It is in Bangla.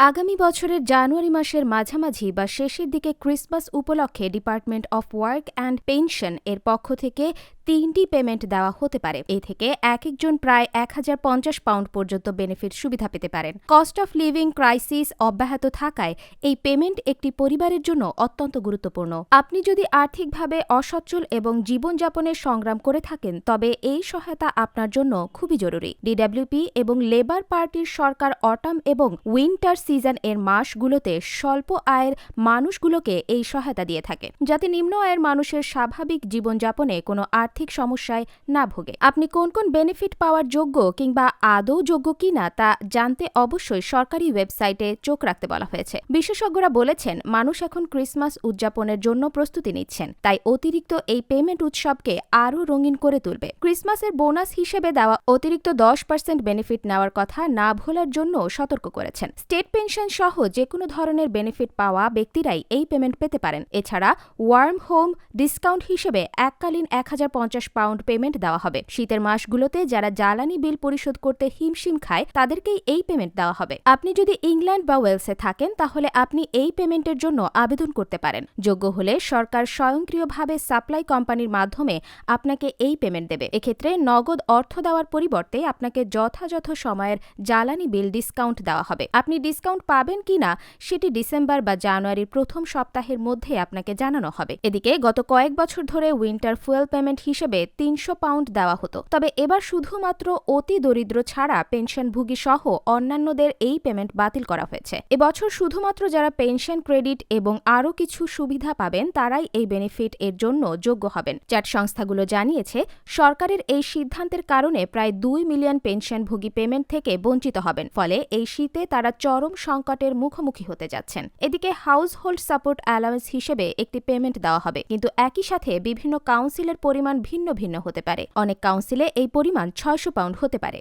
আগামী বছরের জানুয়ারি মাসের মাঝামাঝি বা শেষের দিকে ক্রিসমাস উপলক্ষে department of work and pension এর পক্ষ থেকে তিনটি পেমেন্ট দেওয়া হতে পারে। এ থেকে এক একজন প্রায় এক হাজার পঞ্চাশ পাউন্ড পর্যন্ত বেনিফিট সুবিধা পেতে পারেন। কস্ট অফ লিভিং ক্রাইসিস অব্যাহত থাকায় এই পেমেন্ট একটি পরিবারের জন্য অত্যন্ত গুরুত্বপূর্ণ। আপনি যদি আর্থিকভাবে অসচ্ছল এবং জীবনযাপনের সংগ্রাম করে থাকেন, তবে এই সহায়তা আপনার জন্য খুবই জরুরি। ডিডব্লিউপি এবং লেবার পার্টির সরকার অটাম এবং উইন্টার সিজন এর মাসগুলোতে স্বল্প আয়ের মানুষগুলোকে এই সহায়তা দিয়ে থাকে, যাতে নিম্ন আয়ের মানুষের স্বাভাবিক জীবনযাপনে কোনো আর্থিক সমস্যায় না ভোগে। আপনি কোন কোন বেনিফিট পাওয়ার যোগ্য কিংবা আদৌ যোগ্য কিনা তা জানতে অবশ্যই সরকারি ওয়েবসাইটে চোখ রাখতে বলা হয়েছে। বিশেষজ্ঞরা বলেছেন, মানুষ এখন ক্রিসমাস উদযাপনের জন্য প্রস্তুতি নিচ্ছেন, তাই অতিরিক্ত এই পেমেন্ট উৎসবকে আরও রঙিন করে তুলবে। ক্রিসমাসের বোনাস হিসেবে দেওয়া অতিরিক্ত দশ পার্সেন্ট বেনিফিট নেওয়ার কথা না ভোলার জন্য সতর্ক করেছেন। স্টেট পেনশন সহ যে কোনো ধরনের বেনিফিট পাওয়া ব্যক্তিরাই এই পেমেন্ট পেতে পারেন। এছাড়া ওয়ার্ম হোম ডিসকাউন্ট হিসেবে এককালীন এক হাজার পঞ্চাশ পাউন্ড পেমেন্ট দেওয়া হবে। শীতের মাসগুলোতে যারা জ্বালানি বিল পরিশোধ করতে হিমশিম খায়, তাদেরকেই এই পেমেন্ট দেওয়া হবে। আপনি যদি ইংল্যান্ড বা ওয়েলসে থাকেন, তাহলে আপনি এই পেমেন্টের জন্য আবেদন করতে পারেন। যোগ্য হলে সরকার স্বয়ংক্রিয়ভাবে সাপ্লাই কোম্পানির মাধ্যমে আপনাকে এই পেমেন্ট দেবে। এক্ষেত্রে নগদ অর্থ দেওয়ার পরিবর্তে আপনাকে যথাযথ সময়ের জ্বালানি বিল ডিসকাউন্ট দেওয়া হবে। আপনি ডিসকাউন্ট পাবেন কিনা সেটি ডিসেম্বর বা জানুয়ারির প্রথম সপ্তাহের মধ্যে আপনাকে জানানো হবে। এদিকে গত কয়েক বছর ধরে উইন্টার ফুয়েল পেমেন্ট হিসেবে তিনশো পাউন্ড দেওয়া হতো। তবে এবার শুধুমাত্র অতি দরিদ্র ছাড়া পেনশনভোগী সহ অন্যান্যদের এই পেমেন্ট বাতিল করা হয়েছে। এবছর শুধুমাত্র যারা পেনশন ক্রেডিট এবং আরও কিছু সুবিধা পাবেন, তারাই এই বেনিফিট এর জন্য যোগ্য হবেন। চ্যাট সংস্থাগুলো জানিয়েছে, সরকারের এই সিদ্ধান্তের কারণে প্রায় দুই মিলিয়ন পেনশনভোগী পেমেন্ট থেকে বঞ্চিত হবেন। ফলে এই শীতে তারা চরম সংকটের মুখোমুখি হতে যাচ্ছেন। এদিকে হাউস হোল্ড সাপোর্ট অ্যালাউন্স হিসেবে একটি পেমেন্ট দেওয়া হবে। কিন্তু একই সাথে বিভিন্ন কাউন্সিলের পরিমাণ ভিন্ন ভিন্ন হতে পারে। অনেক কাউন্সিলে এই পরিমাণ ছয়শো পাউন্ড হতে পারে।